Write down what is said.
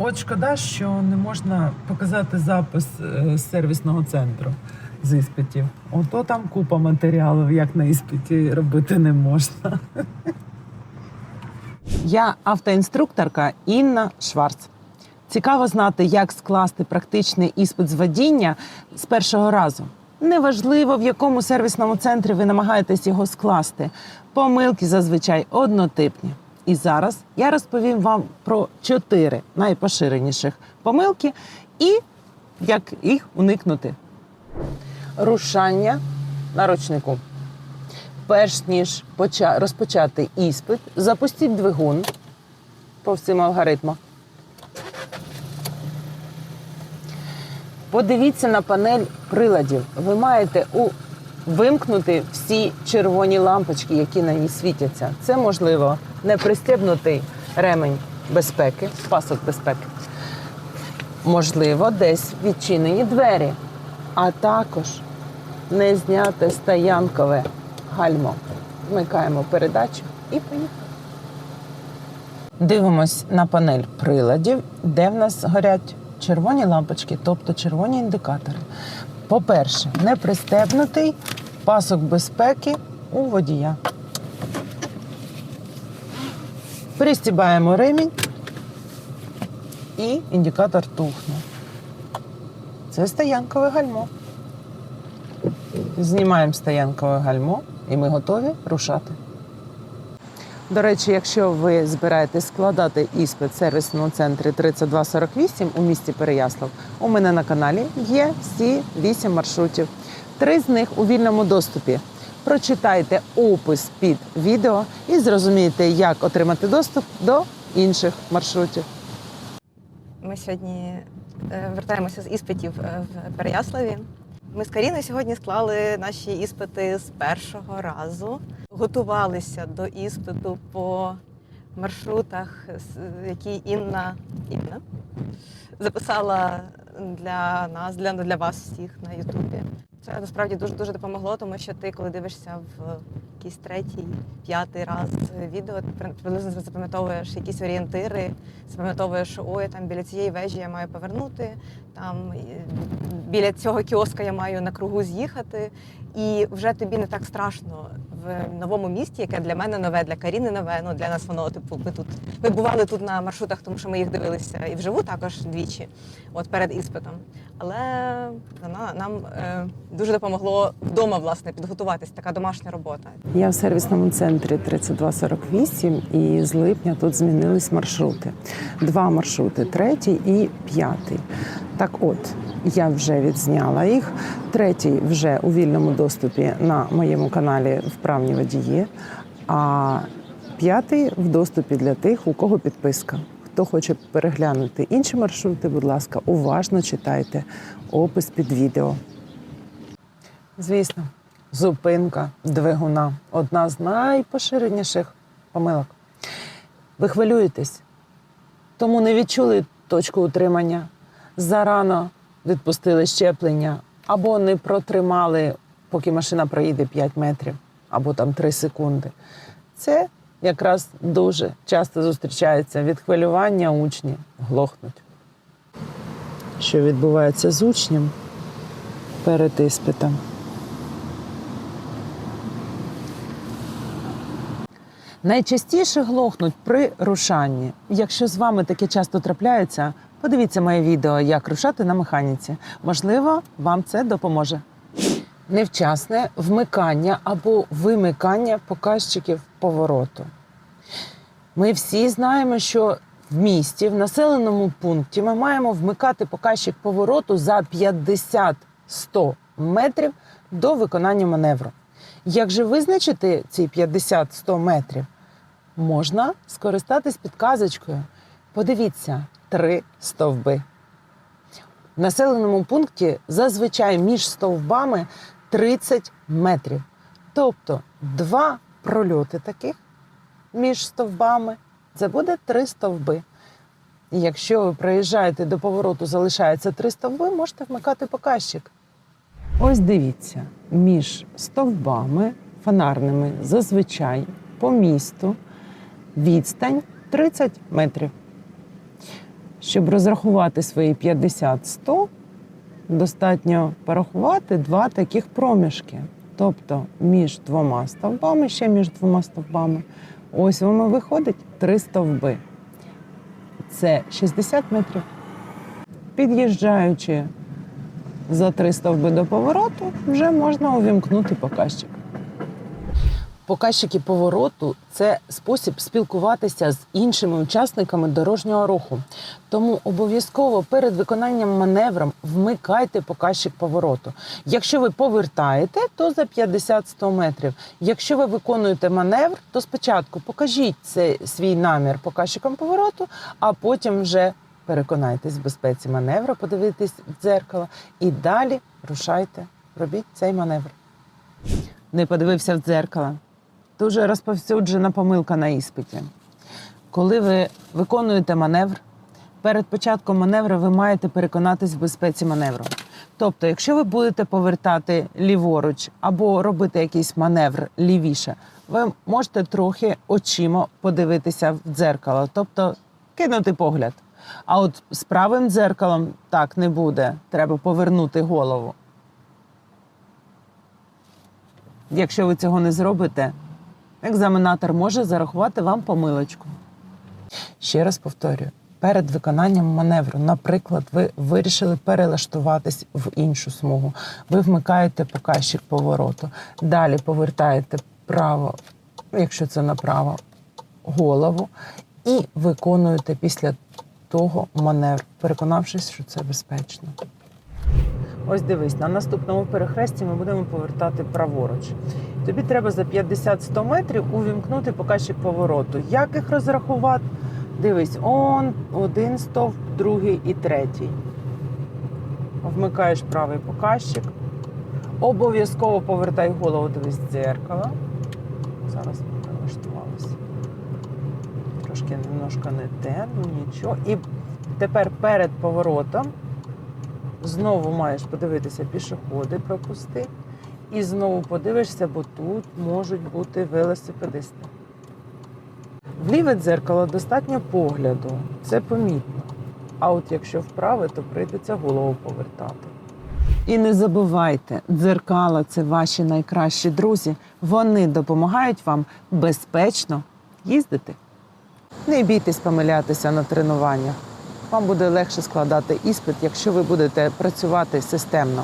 От шкода, що не можна показати запис е, з сервісного центру з іспитів. Ото там купа матеріалів, як на іспиті робити не можна. Я автоінструкторка Інна Шварц. Цікаво знати, як скласти практичний іспит з водіння з першого разу. Неважливо, в якому сервісному центрі ви намагаєтесь його скласти. Помилки зазвичай однотипні. І зараз я розповім вам про чотири найпоширеніших помилки і як їх уникнути. Рушання на ручнику. Перш ніж розпочати іспит, запустіть двигун по всім алгоритмах. Подивіться на панель приладів. Ви маєте у... вимкнути всі червоні лампочки, які на ній світяться. Це можливо непристебнутий ремень безпеки, пасок безпеки. Можливо, десь відчинені двері, а також не зняте стоянкове гальмо. Вмикаємо передачу і поїхали. Дивимось на панель приладів, де в нас горять червоні лампочки, тобто червоні індикатори. По-перше, не пристебнутий пасок безпеки у водія. Пристібаємо ремінь і індикатор тухне. Це стоянкове гальмо. Знімаємо стоянкове гальмо і ми готові рушати. До речі, якщо ви збираєтесь складати іспит в сервісному центрі 3248 у місті Переяслав, у мене на каналі є всі 8 маршрутів. Три з них у вільному доступі. Прочитайте опис під відео і зрозумієте, як отримати доступ до інших маршрутів. Ми сьогодні е, вертаємося з іспитів е, в Переяславі. Ми з Каріною сьогодні склали наші іспити з першого разу. Готувалися до іспиту по маршрутах, які Інна, Інна записала для нас, для, для вас всіх на Ютубі. Це насправді дуже дуже допомогло, тому що ти, коли дивишся в якийсь третій, п'ятий раз відео, ти приблизно запам'ятовуєш якісь орієнтири, запам'ятовуєш, ой, там біля цієї вежі я маю повернути, там е, біля цього кіоска я маю на кругу з'їхати. І вже тобі не так страшно в новому місті, яке для мене нове, для Каріни нове. Ну для нас воно типу. Ми тут ми бували тут на маршрутах, тому що ми їх дивилися і вживу також двічі, от перед іспитом. Але вона нам е, дуже допомогло вдома власне підготуватись. Така домашня робота. Я в сервісному центрі 3248 і з липня тут змінились маршрути. Два маршрути, третій і п'ятий. Так от, я вже відзняла їх. Третій вже у вільному доступі на моєму каналі Вправні водії, а п'ятий в доступі для тих, у кого підписка. Хто хоче переглянути інші маршрути, будь ласка, уважно читайте опис під відео. Звісно, зупинка двигуна одна з найпоширеніших помилок. Ви хвилюєтесь, тому не відчули точку утримання, зарано відпустили щеплення або не протримали, поки машина проїде 5 метрів або там 3 секунди. Це якраз дуже часто зустрічається від хвилювання учні глохнуть. Що відбувається з учнем перед іспитом? Найчастіше глохнуть при рушанні. Якщо з вами таке часто трапляється, подивіться моє відео, як рушати на механіці. Можливо, вам це допоможе. Невчасне вмикання або вимикання показчиків повороту. Ми всі знаємо, що в місті, в населеному пункті, ми маємо вмикати показчик повороту за 50-100 метрів до виконання маневру. Як же визначити ці 50-100 метрів? Можна скористатись підказочкою. Подивіться, три стовби. В населеному пункті зазвичай між стовбами 30 метрів. Тобто два прольоти таких між стовбами це буде три стовби. І якщо ви проїжджаєте до повороту, залишається три стовби, можете вмикати показчик. Ось дивіться, між стовбами фонарними зазвичай по місту відстань 30 метрів. Щоб розрахувати свої 50-100, достатньо порахувати два таких проміжки. Тобто між двома стовбами, ще між двома стовбами. Ось воно виходить три стовби. Це 60 метрів. Під'їжджаючи за три стовби до повороту, вже можна увімкнути показчик. Показчики повороту це спосіб спілкуватися з іншими учасниками дорожнього руху. Тому обов'язково перед виконанням маневром вмикайте показчик повороту. Якщо ви повертаєте, то за 50-100 метрів. Якщо ви виконуєте маневр, то спочатку покажіть цей свій намір показчиком повороту, а потім вже переконайтесь в безпеці маневру, подивитесь в дзеркало і далі рушайте, робіть цей маневр. Не подивився в дзеркало. Дуже розповсюджена помилка на іспиті. Коли ви виконуєте маневр, перед початком маневру ви маєте переконатись в безпеці маневру. Тобто, якщо ви будете повертати ліворуч або робити якийсь маневр лівіше, ви можете трохи очима подивитися в дзеркало, тобто кинути погляд. А от з правим дзеркалом так не буде. Треба повернути голову. Якщо ви цього не зробите, екзаменатор може зарахувати вам помилочку. Ще раз повторюю: перед виконанням маневру, наприклад, ви вирішили перелаштуватись в іншу смугу. Ви вмикаєте показчик повороту. Далі повертаєте право, якщо це направо, голову, і виконуєте після того маневр, переконавшись, що це безпечно. Ось дивись, на наступному перехресті ми будемо повертати праворуч. Тобі треба за 50-100 метрів увімкнути показчик повороту. Як їх розрахувати? Дивись, он один стовп, другий і третій. Вмикаєш правий показчик. Обов'язково повертай голову, дивись дзеркало. Зараз ми. Трошки немножко не те, ну нічого. І тепер перед поворотом знову маєш подивитися пішоходи, пропусти. І знову подивишся, бо тут можуть бути велосипедисти. В ліве дзеркало достатньо погляду, це помітно. А от якщо вправе, то прийдеться голову повертати. І не забувайте, дзеркала це ваші найкращі друзі. Вони допомагають вам безпечно їздити. Не бійтесь помилятися на тренуваннях. Вам буде легше складати іспит, якщо ви будете працювати системно.